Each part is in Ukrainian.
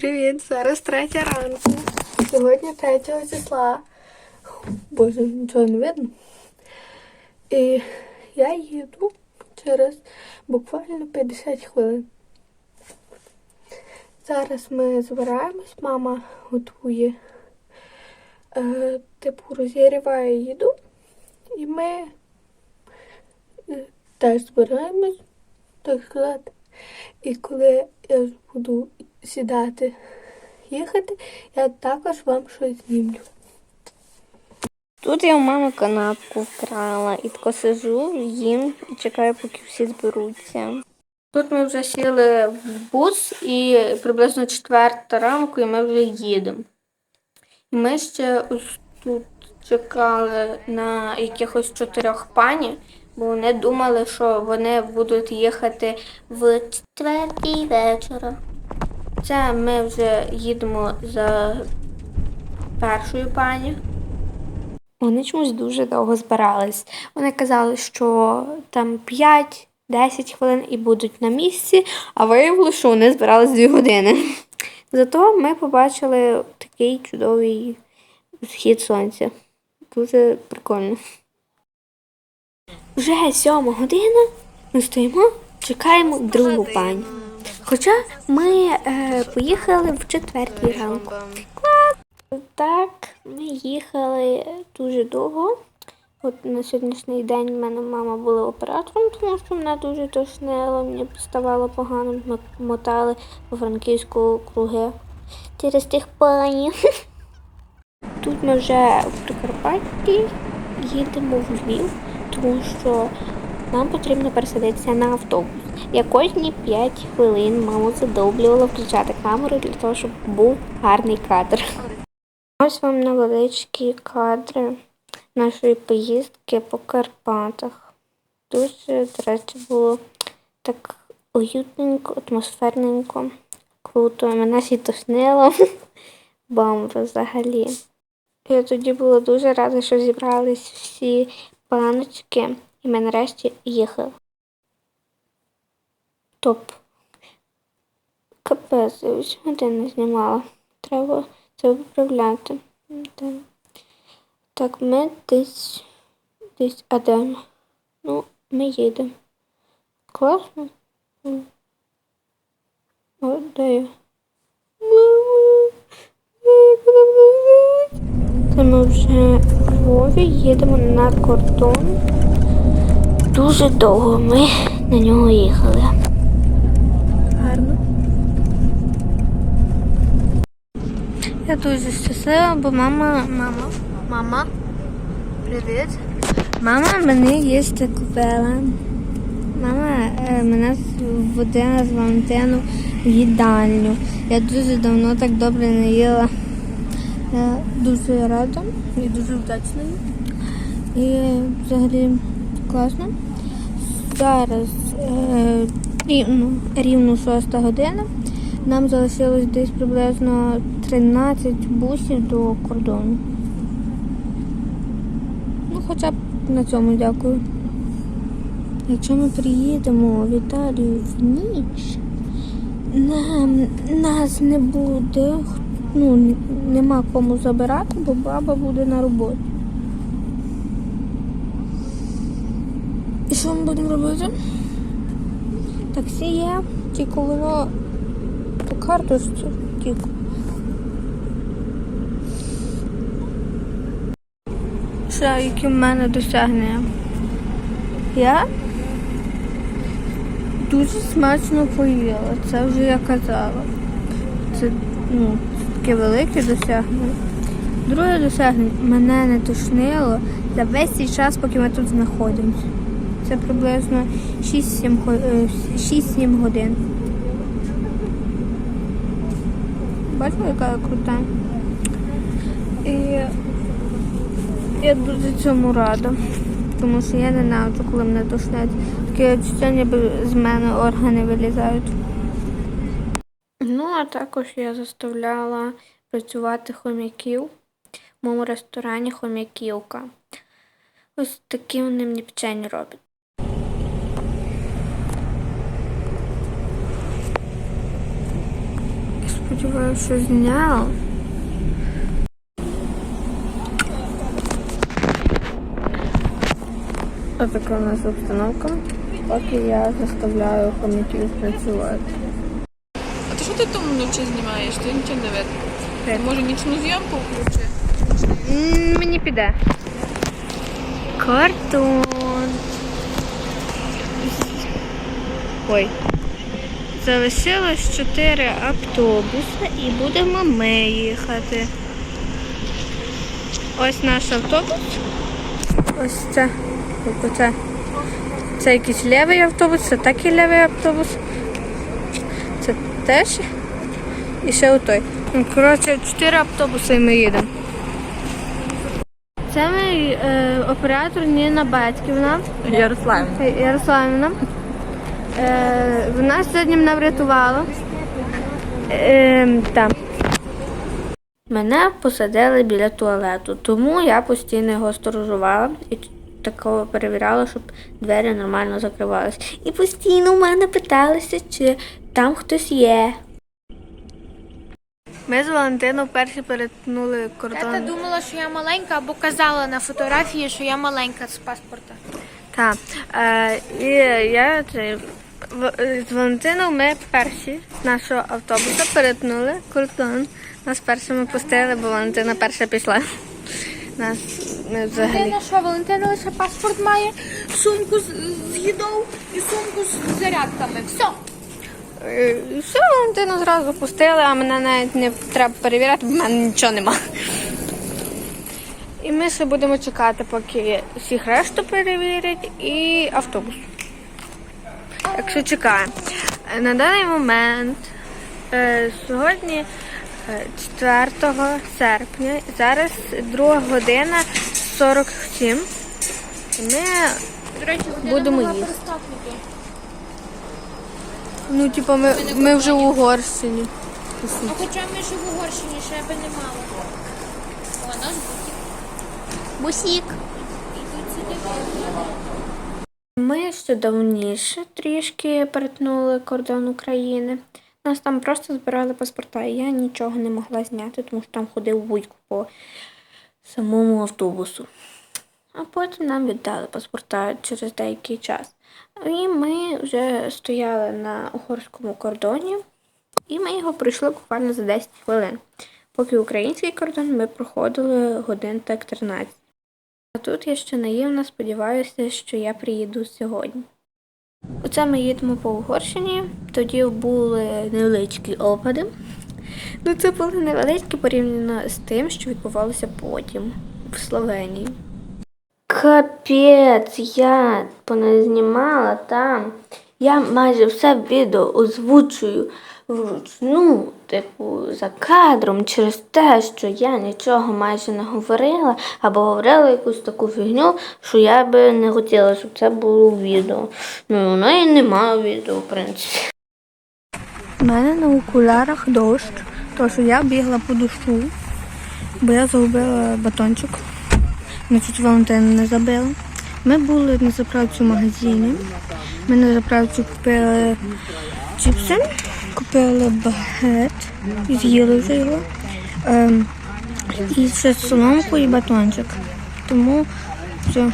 Привіт, зараз третя ранку. Сьогодні 3 числа. Боже, нічого не видно. І я їду через буквально 50 хвилин. Зараз ми збираємось, мама готує, е, типу, розігріває їду. І ми е, теж збираємось, так сказати. І коли я буду сідати, їхати, я також вам щось знімлю. Тут я у мами канапку вкрала і тако сижу, їм і чекаю, поки всі зберуться. Тут ми вже сіли в бус і приблизно четверта ранку, і ми вже їдемо. Ми ще ось тут чекали на якихось чотирьох пані, бо вони думали, що вони будуть їхати в четвертій вечора. Це ми вже їдемо за першою пані. Вони чомусь дуже довго збирались. Вони казали, що там 5-10 хвилин і будуть на місці, а виявилося, що вони збирались 2 години. Зато ми побачили такий чудовий схід сонця. Дуже прикольно. Вже сьома година. Ми стоїмо, чекаємо другу пані. Хоча ми е, поїхали в четвертій ранку. Так, ми їхали дуже довго. От на сьогоднішній день в мене мама була оператором, тому що мене дуже тошнило, мені ставало погано, ми мотали по франківську круги через тих панів. Тут ми вже в Прикарпатті їдемо в Львів, тому що нам потрібно пересадитися на автобус. Я кожні 5 хвилин маму задовблювала включати камеру для того, щоб був гарний кадр. Ось вам невеличкі кадри нашої поїздки по Карпатах. Дуже, до речі, було так уютненько, атмосферненько, круто. Мене сітошнило. Бомба взагалі. Я тоді була дуже рада, що зібрались всі паночки, і ми нарешті їхали. Топ. Капець, я 8 годин не знімала. Треба це виправляти. Так, ми десь десь а? Ну, ми їдемо. Класно. О, де я? Це ми вже в Львові їдемо на кордон. Дуже довго ми на нього їхали. Гарно. Я дуже щаслива, бо мама, мама, Мама, привіт. мама мене їсти купила. Мама е, мене водила з Валентину в їдальню. Я дуже давно так добре не їла. Я дуже рада і дуже вдячна. І взагалі класно. Зараз рівно, рівно 6 година. Нам залишилось десь приблизно 13 бусів до кордону. Ну, хоча б на цьому дякую. Якщо ми приїдемо в Італію в ніч, нам, нас не буде, ну, нема кому забирати, бо баба буде на роботі. І що ми будемо робити? Таксі є, тільки воно по карточці тільки. Що, які в мене досягнення? Я дуже смачно поїла, це вже я казала. Це ну, таке велике досягнення. Друге досягнення мене не тошнило за весь цей час, поки ми тут знаходимося. Це приблизно 6-7 го- е, 6-7 годин. Бачимо, яка крута. І я дуже цьому рада. Тому що я ненавиджу, коли мене тошнить. Таке відчуття, ніби з мене органи вилізають. Ну, а також я заставляла працювати хом'яків в моєму ресторані хом'яківка. Ось такі вони мені печені роблять. Сподіваюся, що зняв. Ось така у нас обстановка, поки я заставляю хомяків працювати. А ти що ти там вночі знімаєш? Ти нічого не видно. Може нічну зйомку включи? Мені піде. Картон. Ой. Залишилось 4 автобуси і будемо ми їхати. Ось наш автобус. Ось це. Тобто це. Це якийсь лівий автобус, це такий лівий автобус. Це теж. І ще отой. Ну, Коротше, 4 автобуси і ми їдемо. Це мій е, оператор Ніна Батьківна. Ярослав. Е, Ярославівна. Е, вона сьогодні мене врятувала. Е, так. Мене посадили біля туалету, тому я постійно його сторожувала і такого перевіряла, щоб двері нормально закривалися. І постійно у мене питалися, чи там хтось є. Ми з Валентином перші перетнули кордон. Тата думала, що я маленька, або казала на фотографії, що я маленька з паспорта. Так. Е, і я це, в- з Валентином ми перші з нашого автобуса перетнули кордон. Нас першими пустили, бо Валентина перша пішла. Нас ми взагалі. Валентина, що Валентина лише паспорт має, сумку з, з їдою і сумку з зарядками. Все. Е, все, Валентину зразу пустили, а мене навіть не треба перевіряти, бо в мене нічого нема. І ми ще будемо чекати, поки всіх решту перевірять і автобус. Якщо чекаємо. Е, На даний момент е, сьогодні е, 4 серпня, зараз 2 година 47. І ми До речі, Будемо їсти. Ну, типу, ми, ми вже в Угорщині. А хоча ми ж в Угорщині, ще би не мало. О, наш бусик. Бусік. Ми ще давніше трішки перетнули кордон України. Нас там просто збирали паспорта, і я нічого не могла зняти, тому що там ходив вуйку по самому автобусу. А потім нам віддали паспорта через деякий час. І ми вже стояли на угорському кордоні, і ми його пройшли буквально за 10 хвилин. Поки український кордон ми проходили годин так 13. А тут я ще наївно сподіваюся, що я приїду сьогодні. Оце ми їдемо по Угорщині. Тоді були невеличкі опади. Ну, це були невеличкі порівняно з тим, що відбувалося потім в Словенії. Капець, я поназнімала там. Я майже все відео озвучую вручну, типу, за кадром, через те, що я нічого майже не говорила, або говорила якусь таку фігню, що я би не хотіла, щоб це було відео. Ну, воно і немає відео, в принципі. У мене на окулярах дощ, тому що я бігла по дощу, бо я загубила батончик. Ми чуть Валентина не забили. Ми були на заправці в магазині. Ми на заправці купили чіпси, купили багет, з'їли вже його. Ем, і ще соломку і батончик. Тому все.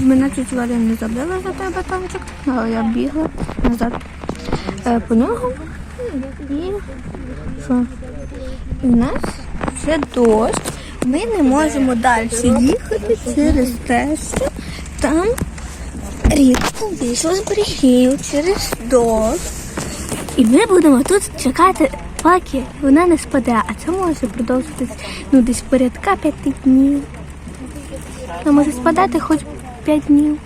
Мене чуть Валя не забила за той батончик, але я бігла назад е, по нього. І що? В нас вже дощ. Ми не можемо далі їхати через те, що там рідко вийшло з берегів через дощ. І ми будемо тут чекати, поки вона не спаде, а це може продовжитись ну, десь порядка п'яти днів. Вона може спадати хоч п'ять днів.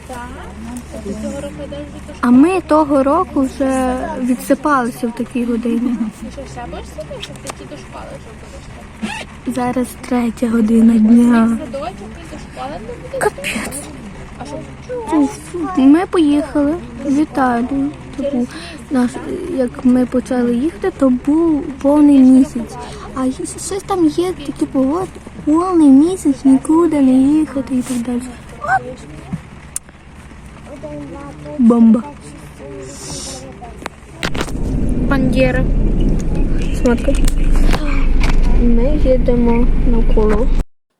А ми того року вже відсипалися в такій годині. Зараз третя година дня. Капець. Ми поїхали в Італію. Типу, наш, як ми почали їхати, то був повний місяць. А щось там є, то, типу, от повний місяць нікуди не їхати і так далі. Бомба. Бандера. Смотри. Ми їдемо навколо.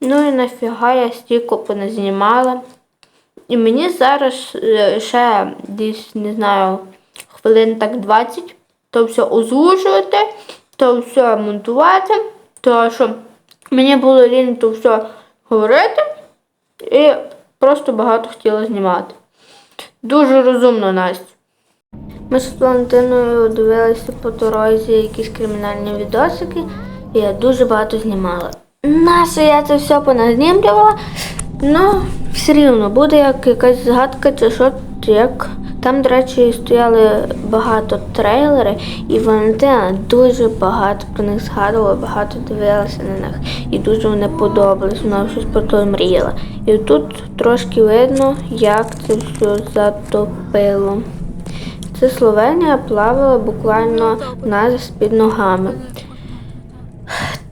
Ну і нафіга я стільки поназнімала. І мені зараз е, ще десь, не знаю, хвилин так 20, то все озвучувати, то все монтувати, то що мені було лінь то все говорити і просто багато хотіла знімати. Дуже розумно, Настя. Ми з Валентиною дивилися по дорозі якісь кримінальні відосики, і я дуже багато знімала. Нащо я це все поназнімлювала? Ну, все рівно буде як якась згадка чи що, як. Там, до речі, стояли багато трейлери, і Валентина дуже багато про них згадувала, багато дивилася на них. І дуже вони подобались, вона щось про то мріяла. І тут трошки видно, як це все затопило. Це Словенія плавала буквально в нас під ногами.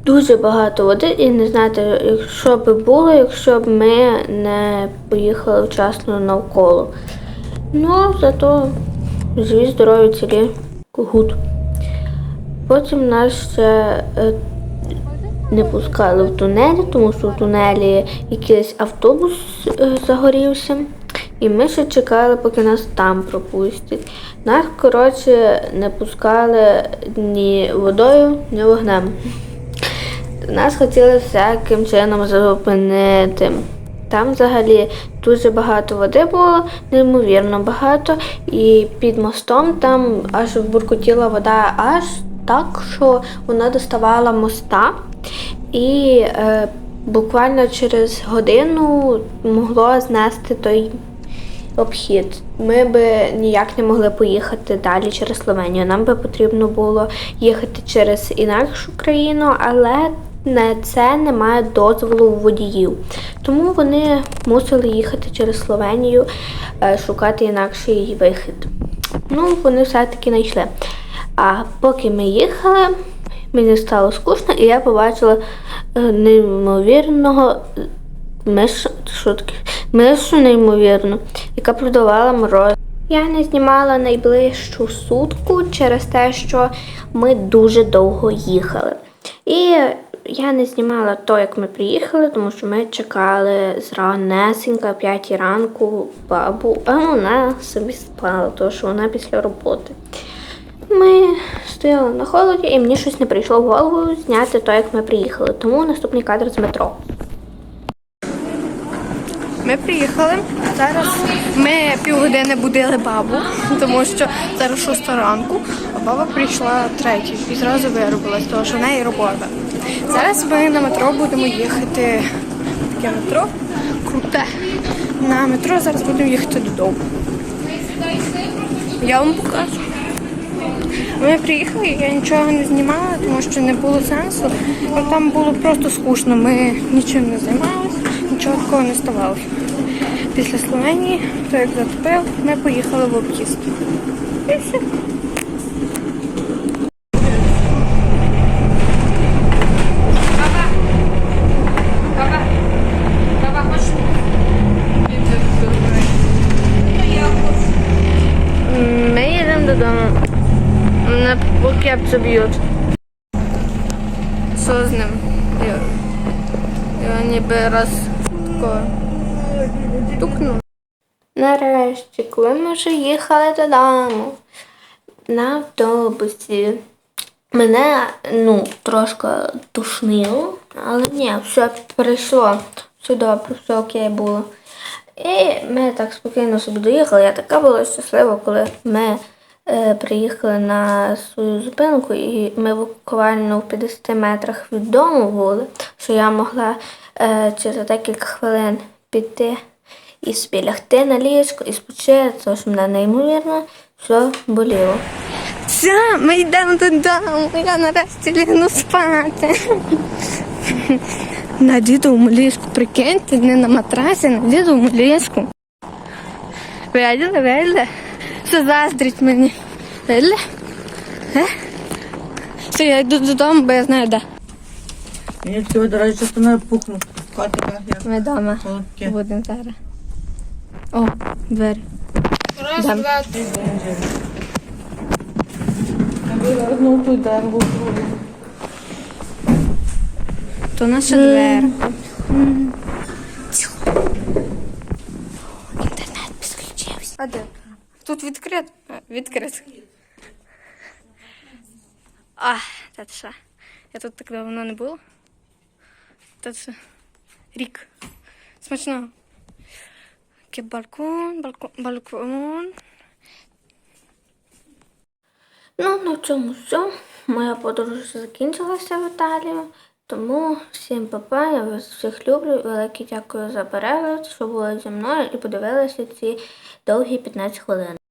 Дуже багато води, і не знаєте, що би було, якщо б ми не поїхали вчасно навколо. Ну, зато живі, здорові, цілі, гуд. Потім нас ще е, не пускали в тунелі, тому що в тунелі якийсь автобус е, загорівся. І ми ще чекали, поки нас там пропустять. Нас, коротше, не пускали ні водою, ні вогнем. Нас хотіли всяким чином зупинити. Там взагалі дуже багато води було, неймовірно багато, і під мостом там аж буркотіла вода аж так, що вона доставала моста. І е, буквально через годину могло знести той обхід. Ми би ніяк не могли поїхати далі через Словенію. Нам би потрібно було їхати через інакшу країну, але на це немає дозволу водіїв. Тому вони мусили їхати через Словенію, е, шукати інакший вихід. Ну, вони все-таки знайшли. А поки ми їхали, мені стало скучно, і я побачила е, неймовірного миш, що мишу неймовірну, яка продавала мороз. Я не знімала найближчу сутку через те, що ми дуже довго їхали. І я не знімала то, як ми приїхали, тому що ми чекали зранесенька, о 5 ранку бабу, а вона собі спала, тому що вона після роботи. Ми стояли на холоді, і мені щось не прийшло в голову зняти то, як ми приїхали. Тому наступний кадр з метро. Ми приїхали. Зараз ми півгодини будили бабу, тому що зараз шоста ранку, а баба прийшла третій і зразу виробилась, тому що в неї робота. Зараз ми на метро будемо їхати. Таке метро круте. На метро зараз будемо їхати додому. Я вам покажу. Ми приїхали, я нічого не знімала, тому що не було сенсу. Там було просто скучно. Ми нічим не займалися, нічого такого не ставалося. Після Словенії, то як затопив, ми поїхали в об'їзд. І все. Ми їдемо додому. Мене по кепці б'ють. Що з ним? Я, я ніби раз тако тукнув. Нарешті, коли ми вже їхали додому на автобусі, мене ну, трошки тушнило, але ні, все перейшло. Все добре, все окей було. І ми так спокійно собі доїхали. Я така була щаслива, коли ми е, приїхали на свою зупинку, і ми буквально в 50 метрах від дому були, що я могла е, через декілька хвилин піти і собі на ліжко і спочити, тому що мене неймовірно все боліло. Все, ми йдемо додому. Я нарешті лягну спати. На дідовому ліжку, прикиньте, не на матрасі, на дідовому ліжку. Виділи, виділи? Все заздрить мені. Виділи? Е? Все, я йду додому, бо я знаю, де. Мені цього, до речі, частина пухну. Котика, як Ми вдома будемо зараз. О, двері. Раз, Дам. два, три. Знову тут дерево. То наша дверка. Інтернет підключився. А де? Тут відкрит. А, Відкрит. А, та ти що? Я тут так давно не була. Та це рік. Смачно. Такий балкон, балкон, балкон. Ну, на цьому все. Моя подорож закінчилася в Італію. Тому всім папа, я вас всіх люблю. Велике дякую за перегляд, що були зі мною і подивилися ці довгі 15 хвилин.